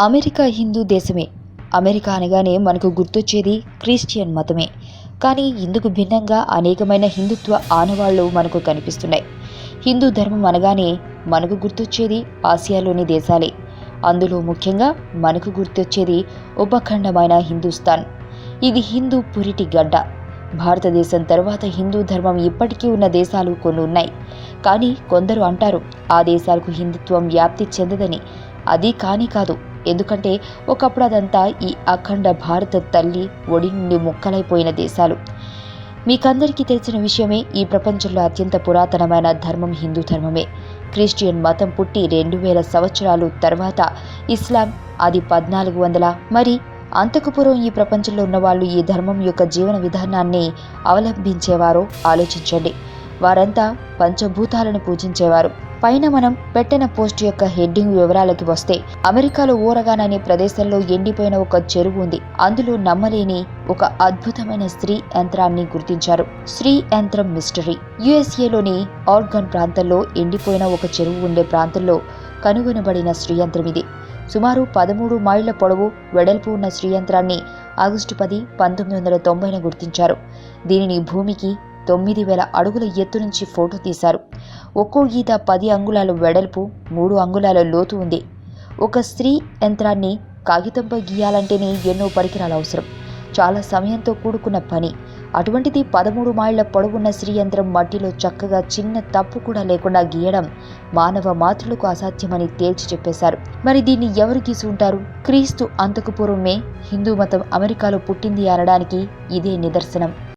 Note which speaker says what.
Speaker 1: America Hindu దేశమే. America అనగానే మనకు గుర్తొచ్చేది క్రిస్టియన్ మతమే. కానీ ఇందుకు భిన్నంగా అనేకమైన హిందుత్వ ఆనవాళ్ళు మనకు కనిపిస్తున్నాయి. హిందూ ధర్మం అనగానే మనకు గుర్తొచ్చేది ఆసియాలోని దేశాలే. అందులో ముఖ్యంగా మనకు గుర్తొచ్చేది ఉపఖండమైన హిందూస్థాన్. ఇది హిందూ పురిటి గడ్డ. భారతదేశం తర్వాత హిందూ ధర్మం ఇప్పటికీ ఉన్న దేశాలు కొన్ని ఉన్నాయి. కానీ కొందరు అంటారు ఆ దేశాలకు హిందుత్వం వ్యాప్తి చెందదని. అది కాని కాదు. ఎందుకంటే ఒకప్పుడు అదంతా ఈ అఖండ భారత తల్లి ఒడి నుండి ముక్కలైపోయిన దేశాలు. మీకందరికీ తెలిసిన విషయమే ఈ ప్రపంచంలో అత్యంత పురాతనమైన ధర్మం హిందూ ధర్మమే. క్రిస్టియన్ మతం పుట్టి రెండు వేల సంవత్సరాలు తర్వాత ఇస్లాం అది పద్నాలుగు వందల మరి అంతకు పూర్వం ఈ ప్రపంచంలో ఉన్నవాళ్ళు ఈ ధర్మం యొక్క జీవన విధానాన్ని అవలంబించేవారో ఆలోచించండి. వారంతా పంచభూతాలను పూజించేవారు. పైన మనం పెట్టిన పోస్ట్ యొక్క హెడ్డింగ్ వివరాలకి వస్తే అమెరికాలో ఓరగాన్ అనే ప్రదేశంలో ఎండిపోయిన ఒక చెరువు ఉంది. అందులో నమ్మలేని ఒక అద్భుతమైన స్త్రీ యంత్రాన్ని గుర్తించారు. స్త్రీ యంత్రం మిస్టరీ. యుఎస్ఏలోని ఆర్గన్ ప్రాంతంలో ఎండిపోయిన ఒక చెరువు ఉండే ప్రాంతంలో కనుగొనబడిన స్త్రీ యంత్రం ఇది. సుమారు పదమూడు మైళ్ళ పొడవు వెడల్పు ఉన్న శ్రీయంత్రాన్ని ఆగస్టు పది పంతొమ్మిది వందల తొంభైన గుర్తించారు. దీనిని భూమికి తొమ్మిది వేల అడుగుల ఎత్తు నుంచి ఫోటో తీశారు. ఒక్కో గీత పది అంగుళాల వెడల్పు మూడు అంగుళాల లోతు ఉంది. ఒక స్త్రీ యంత్రాన్ని కాగితంపై గీయాలంటేనే ఎన్నో పరికరాలు అవసరం. చాలా సమయంతో కూడుకున్న పని. అటువంటిది పదమూడు మైళ్ళ పొడవున్న స్త్రీ యంత్రం మట్టిలో చక్కగా చిన్న తప్పు కూడా లేకుండా గీయడం మానవ మాతృలకు అసాధ్యమని తేల్చి చెప్పేశారు. మరి దీన్ని ఎవరు గీసి ఉంటారు క్రీస్తు అంతకు పూర్వమే హిందూ మతం అమెరికాలో పుట్టింది అనడానికి ఇదే నిదర్శనం.